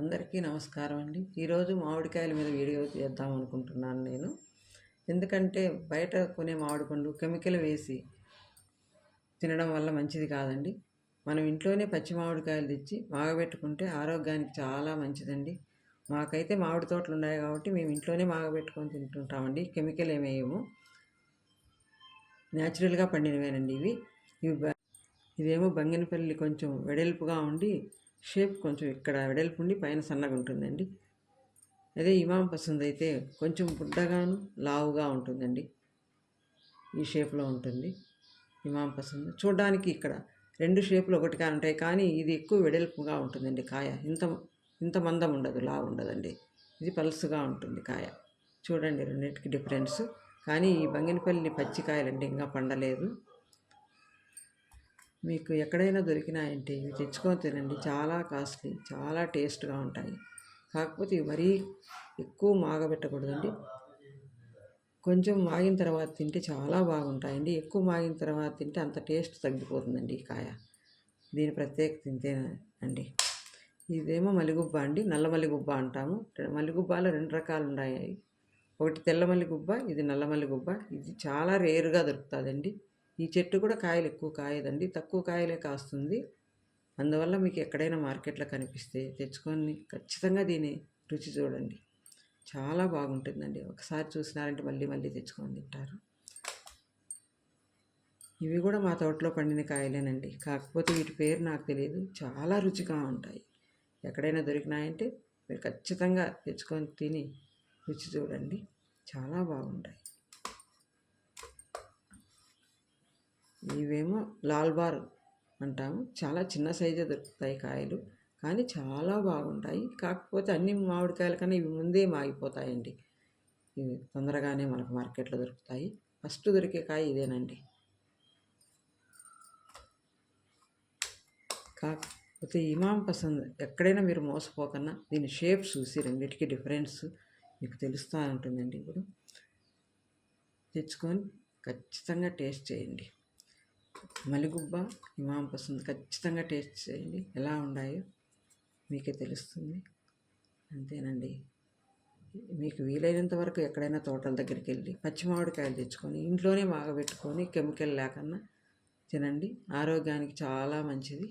అందరికీ నమస్కారం అండి. ఈరోజు మామిడికాయల మీద వీడియో చేద్దాం అనుకుంటున్నాను నేను. ఎందుకంటే బయట కొనే మామిడి పండు కెమికల్ వేసి తినడం వల్ల మంచిది కాదండి. మనం ఇంట్లోనే పచ్చి మామిడికాయలు తెచ్చి మాగబెట్టుకుంటే ఆరోగ్యానికి చాలా మంచిదండి. మాకైతే మామిడి తోటలు ఉన్నాయి కాబట్టి మేము ఇంట్లోనే మాగబెట్టుకొని తింటుంటామండి. కెమికల్ ఏమేయము న్యాచురల్గా పండినవేనండి ఇవి. ఇవి ఇదేమో బంగినపల్లి కొంచెం వెడల్పుగా ఉండి షేప్ కొంచెం ఇక్కడ వెడల్పు ఉండి పైన సన్నగా ఉంటుందండి. అదే ఇమాం పసంద్ అయితే కొంచెం బుడ్డగాను లావుగా ఉంటుందండి. ఈ షేప్లో ఉంటుంది ఇమాం పసంద్. చూడడానికి ఇక్కడ రెండు షేపులు ఒకటిగా ఉంటాయి కానీ ఇది ఎక్కువ వెడల్పుగా ఉంటుందండి కాయ. ఇంత ఇంత మందం ఉండదు లావు ఉండదండి. ఇది పలుసుగా ఉంటుంది కాయ. చూడండి రెండింటికి డిఫరెన్స్. కానీ ఈ బంగినపల్లి పచ్చికాయలండి ఇంకా పండలేదు. మీకు ఎక్కడైనా దొరికినాయంటే ఇవి తెచ్చుకొని తినండి. చాలా కాస్ట్లీ చాలా టేస్ట్గా ఉంటాయి. కాకపోతే ఇవి మరీ ఎక్కువ మాగబెట్టకూడదండి. కొంచెం మాగిన తర్వాత తింటే చాలా బాగుంటాయండి. ఎక్కువ మాగిన తర్వాత తింటే అంత టేస్ట్ తగ్గిపోతుందండి ఈ కాయ. దీని ప్రత్యేకత ఇంతేనా అండి ఇదేమో మల్లిగుబ్బ అండి. నల్ల మల్లిగుబ్బ అంటాము. మల్లిగుబ్బాలో రెండు రకాలు ఉన్నాయి. ఒకటి తెల్ల మల్లిగుబ్బ ఇది నల్ల మల్లిగుబ్బ. ఇది చాలా రేరుగా దొరుకుతుందండి. ఈ చెట్టు కూడా కాయలు ఎక్కువ కాయదండి. తక్కువ కాయలే కాస్తుంది. అందువల్ల మీకు ఎక్కడైనా మార్కెట్లో కనిపిస్తే తెచ్చుకొని ఖచ్చితంగా దీని రుచి చూడండి. చాలా బాగుంటుందండి. ఒకసారి చూసినారంటే మళ్ళీ మళ్ళీ తెచ్చుకొని తింటారు. ఇవి కూడా మా తోటలో పండిన కాయలేనండి. కాకపోతే వీటి పేరు నాకు తెలియదు. చాలా రుచిగా ఉంటాయి. ఎక్కడైనా దొరికినాయంటే మీరు ఖచ్చితంగా తెచ్చుకొని తిని రుచి చూడండి. చాలా బాగుంటాయి. ఇవేమో లాల్బార్ అంటాము. చాలా చిన్న సైజే దొరుకుతాయి కాయలు కానీ చాలా బాగుంటాయి. కాకపోతే అన్ని మామిడికాయల కన్నా ఇవి ముందే మాగిపోతాయండి. ఇవి తొందరగానే మనకు మార్కెట్లో దొరుకుతాయి. ఫస్ట్ దొరికే కాయ ఇదేనండి. కాకపోతే ఇమాం పసంద్ ఎక్కడైనా మీరు మోసపోకన్నా దీని షేప్ చూసి రెండింటికి డిఫరెన్స్ మీకు తెలుస్తూ ఉంటుందండి ఇప్పుడు. తెచ్చుకొని ఖచ్చితంగా టేస్ట్ చేయండి. మలిగుబ్బ ఇమాం పసంద్ ఖచ్చితంగా టేస్ట్ చేయండి. ఎలా ఉన్నాయో మీకే తెలుస్తుంది. అంతేనండి. మీకు వీలైనంత వరకు ఎక్కడైనా తోటల దగ్గరికి వెళ్ళి పచ్చి మామిడికాయలు తెచ్చుకొని ఇంట్లోనే మాగబెట్టుకొని కెమికల్ లేకుండా తినండి. ఆరోగ్యానికి చాలా మంచిది.